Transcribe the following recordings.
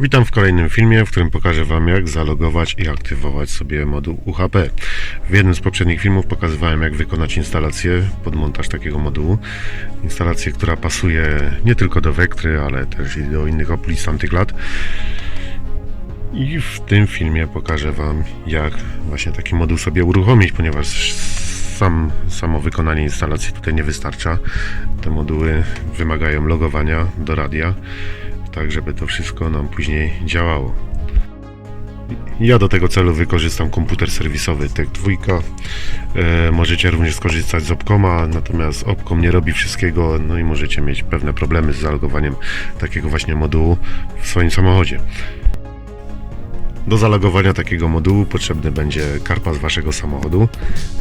Witam w kolejnym filmie, w którym pokażę Wam jak zalogować i aktywować sobie moduł UHP. W jednym z poprzednich filmów pokazywałem jak wykonać instalację pod montaż takiego modułu. Instalację, która pasuje nie tylko do Vectry, ale też i do innych opli z tamtych lat. I w tym filmie pokażę Wam jak właśnie taki moduł sobie uruchomić, ponieważ sam, samo wykonanie instalacji tutaj nie wystarcza. Te moduły wymagają logowania do radia tak żeby to wszystko nam później działało. Ja do tego celu wykorzystam komputer serwisowy Tech 2. E, możecie również skorzystać z Opcoma, natomiast Opcom nie robi wszystkiego, no i możecie mieć pewne problemy z zalogowaniem takiego właśnie modułu w swoim samochodzie. Do zalogowania takiego modułu potrzebny będzie karpa z waszego samochodu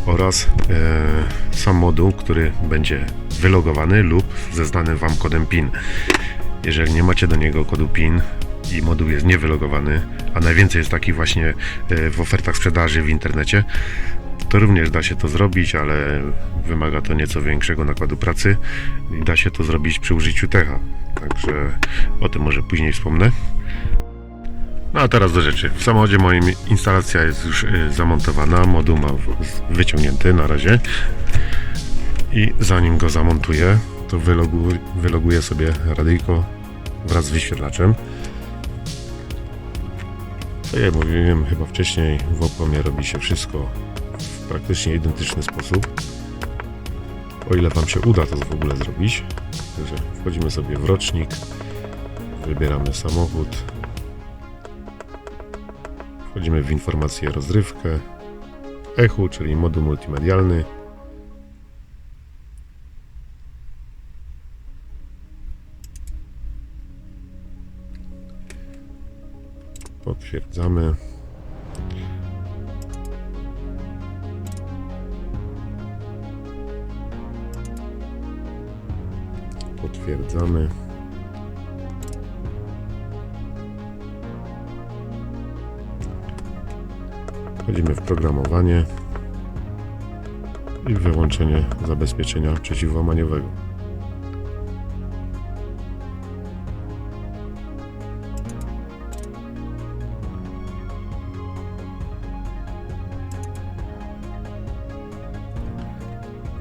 oraz e, sam moduł, który będzie wylogowany lub ze znanym wam kodem PIN. Jeżeli nie macie do niego kodu PIN i moduł jest niewylogowany, a najwięcej jest takich właśnie e, w ofertach sprzedaży w internecie, to również da się to zrobić, ale wymaga to nieco większego nakładu pracy i da się to zrobić przy użyciu techa. Także o tym może później wspomnę. No a teraz do rzeczy. W samochodzie moim instalacja jest już y, zamontowana, moduł ma wyciągnięty na razie. I zanim go zamontuję, to wylogu, wyloguję sobie radyjko wraz z wyświetlaczem. Tak jak mówiłem chyba wcześniej, w Opomie robi się wszystko w praktycznie identyczny sposób. O ile Wam się uda to w ogóle zrobić. Także wchodzimy sobie w rocznik, wybieramy samochód, Wchodzimy w informację rozrywkę, echu, czyli moduł multimedialny. Potwierdzamy. Potwierdzamy. Wchodzimy w programowanie i wyłączenie zabezpieczenia przeciwłamaniowego.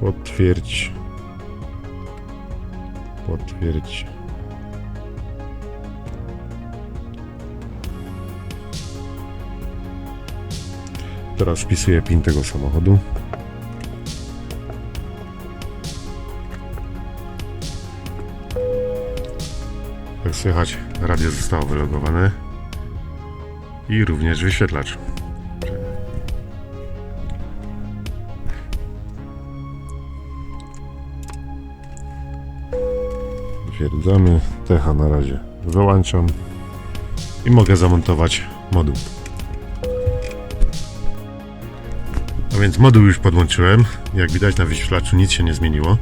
Potwierdź. Potwierdź. Teraz wpisuję PIN tego samochodu. Jak słychać, radio zostało wylogowane i również wyświetlacz. Potwierdzamy. Techa na razie wyłączam i mogę zamontować moduł. No więc moduł już podłączyłem. Jak widać na wyświetlaczu nic się nie zmieniło.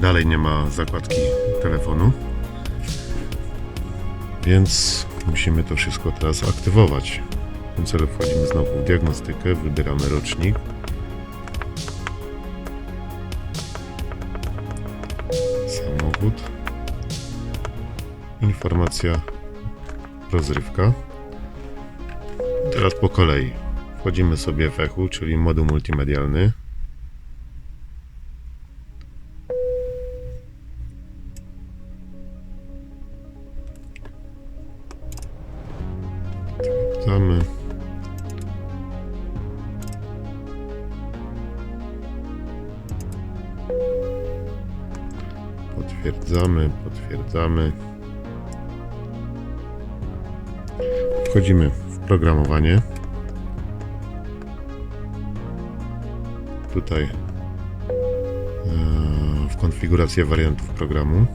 Dalej nie ma zakładki telefonu. Więc musimy to wszystko teraz aktywować. W tym celu wchodzimy znowu w diagnostykę, wybieramy rocznik. Informacja rozrywka. Teraz po kolei. Wchodzimy sobie w echu, czyli moduł multimedialny. Sprawdzamy. Potwierdzamy, potwierdzamy. Wchodzimy w programowanie. tutaj e, w konfigurację wariantów programu.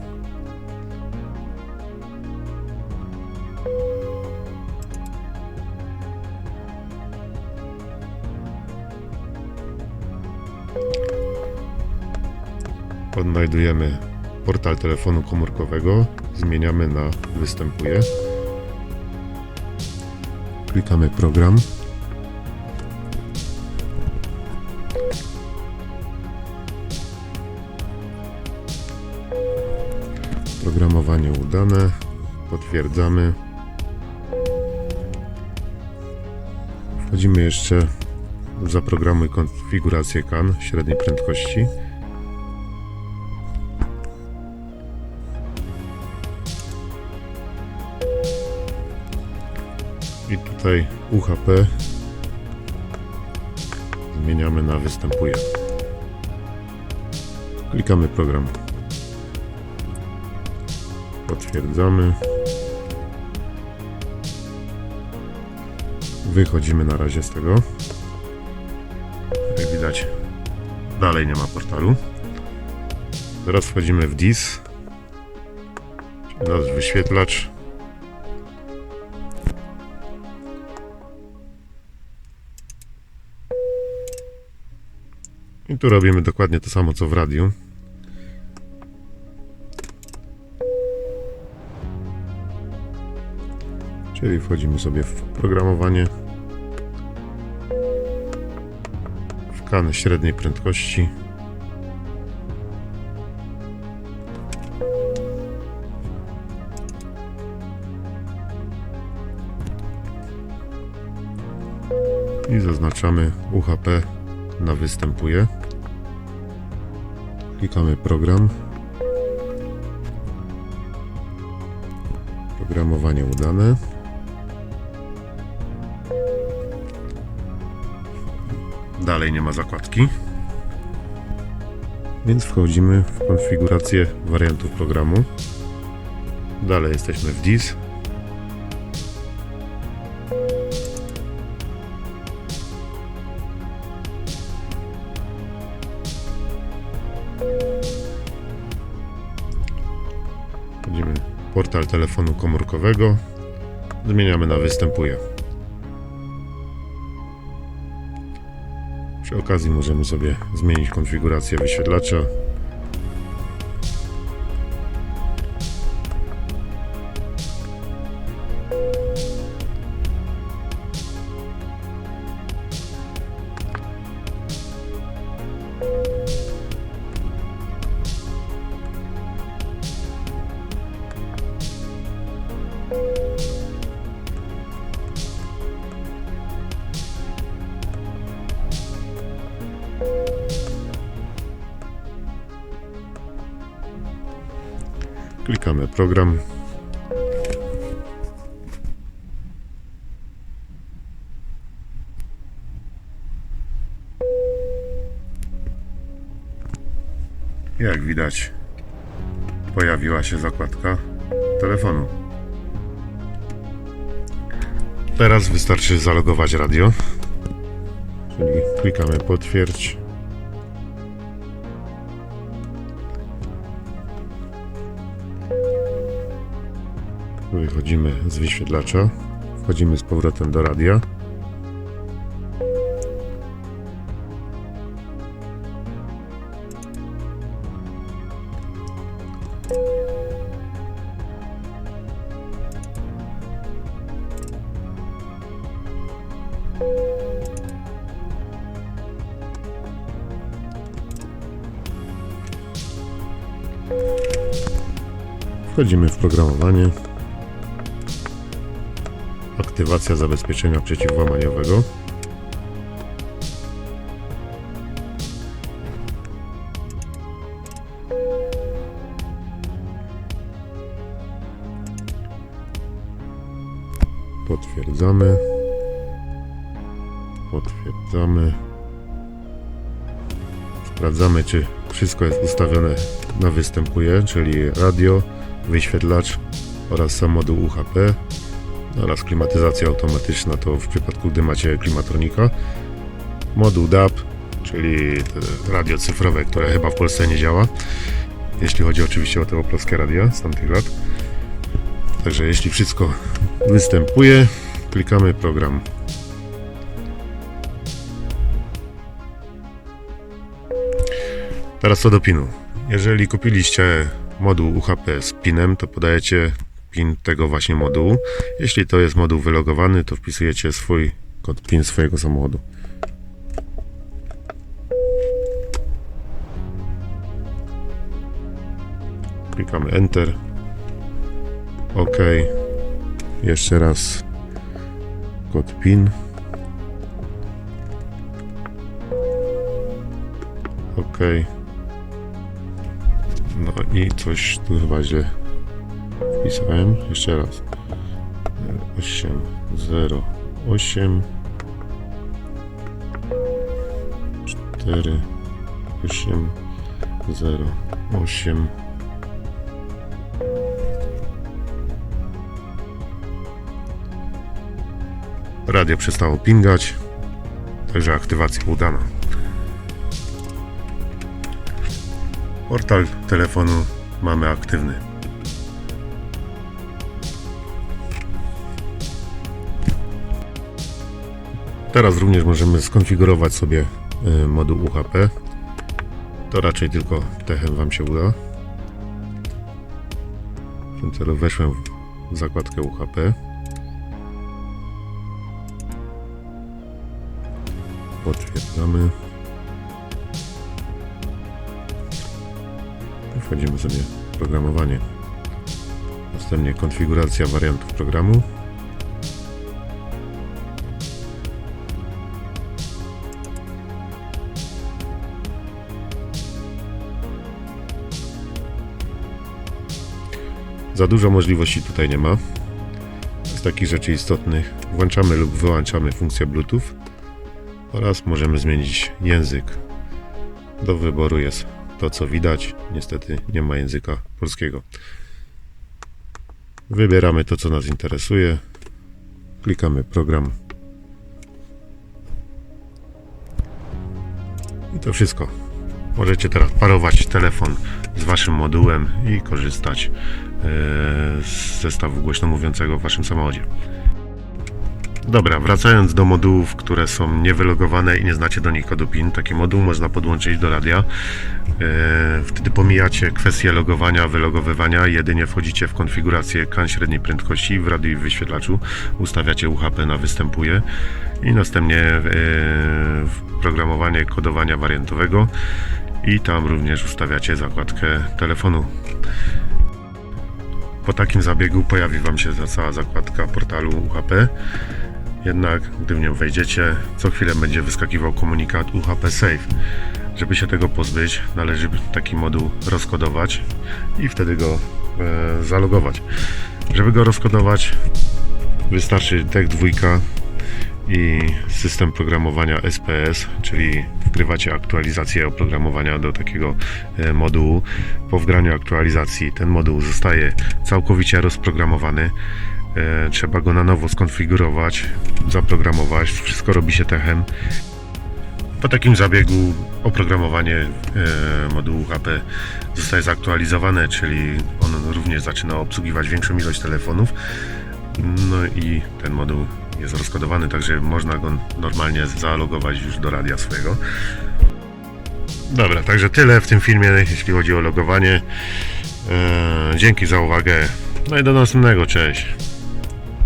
Odnajdujemy portal telefonu komórkowego, zmieniamy na występuje. Klikamy program. Programowanie udane. Potwierdzamy. Wchodzimy jeszcze w zaprogramuj konfigurację CAN średniej prędkości. Tutaj UHP zmieniamy na występuje. Klikamy program. Potwierdzamy. Wychodzimy na razie z tego. Jak widać, dalej nie ma portalu. Teraz wchodzimy w DIS, czyli nasz wyświetlacz. Tu robimy dokładnie to samo co w radiu. Czyli wchodzimy sobie w programowanie. W kan średniej prędkości. I zaznaczamy UHP na występuje. Klikamy program. Programowanie udane. Dalej nie ma zakładki. Więc wchodzimy w konfigurację wariantów programu. Dalej jesteśmy w DIS. Portal telefonu komórkowego. Zmieniamy na występuje. Przy okazji możemy sobie zmienić konfigurację wyświetlacza. Klikamy program. Jak widać, pojawiła się zakładka telefonu. Teraz wystarczy zalogować radio. Czyli klikamy potwierdź. Wychodzimy z wyświetlacza. Wchodzimy z powrotem do radia. Wchodzimy w programowanie. Aktywacja zabezpieczenia przeciwłamaniowego. Potwierdzamy. Potwierdzamy. Sprawdzamy, czy wszystko jest ustawione na występuje, czyli radio, wyświetlacz oraz sam moduł UHP oraz klimatyzacja automatyczna to w przypadku, gdy macie klimatronika. Moduł DAB, czyli radio cyfrowe, które chyba w Polsce nie działa. Jeśli chodzi oczywiście o te oploskie radia z tamtych lat. Także jeśli wszystko występuje, klikamy program. Teraz co do pinu. Jeżeli kupiliście moduł UHP z pinem, to podajecie PIN tego właśnie modułu. Jeśli to jest moduł wylogowany, to wpisujecie swój kod PIN swojego samochodu. Klikamy Enter. OK. Jeszcze raz kod PIN. OK. No i coś tu chyba źle wpisałem. Jeszcze raz. 8, 0, 8, 4, 8, 0, 8. Radio przestało pingać, także aktywacja udana. Portal telefonu mamy aktywny. Teraz również możemy skonfigurować sobie y, moduł UHP. To raczej tylko techem Wam się uda. W tym celu weszłem w zakładkę UHP. Potwierdzamy. Wchodzimy sobie w programowanie. Następnie konfiguracja wariantów programu. Za dużo możliwości tutaj nie ma. Z takich rzeczy istotnych włączamy lub wyłączamy funkcję Bluetooth oraz możemy zmienić język. Do wyboru jest to, co widać. Niestety nie ma języka polskiego. Wybieramy to, co nas interesuje. Klikamy program. I to wszystko. Możecie teraz parować telefon z waszym modułem i korzystać e, z zestawu głośno mówiącego w waszym samochodzie. Dobra, wracając do modułów, które są niewylogowane i nie znacie do nich kodu PIN, taki moduł można podłączyć do radia. E, Wtedy pomijacie kwestię logowania, wylogowywania, jedynie wchodzicie w konfigurację CAN średniej prędkości w radiu i wyświetlaczu, ustawiacie UHP na występuje i następnie e, programowanie kodowania wariantowego i tam również ustawiacie zakładkę telefonu. Po takim zabiegu pojawi Wam się cała zakładka portalu UHP. Jednak gdy w nią wejdziecie, co chwilę będzie wyskakiwał komunikat UHP Save. Żeby się tego pozbyć, należy taki moduł rozkodować i wtedy go e, zalogować. Żeby go rozkodować, wystarczy DEC 2 i system programowania SPS, czyli wgrywacie aktualizację oprogramowania do takiego e, modułu. Po wgraniu aktualizacji ten moduł zostaje całkowicie rozprogramowany. E, Trzeba go na nowo skonfigurować, zaprogramować. Wszystko robi się techem. Po takim zabiegu oprogramowanie e, modułu HP zostaje zaktualizowane, czyli on również zaczyna obsługiwać większą ilość telefonów. No i ten moduł jest rozkodowany, także można go normalnie zalogować już do radia swojego. Dobra, także tyle w tym filmie, jeśli chodzi o logowanie. E, dzięki za uwagę. No i do następnego, cześć.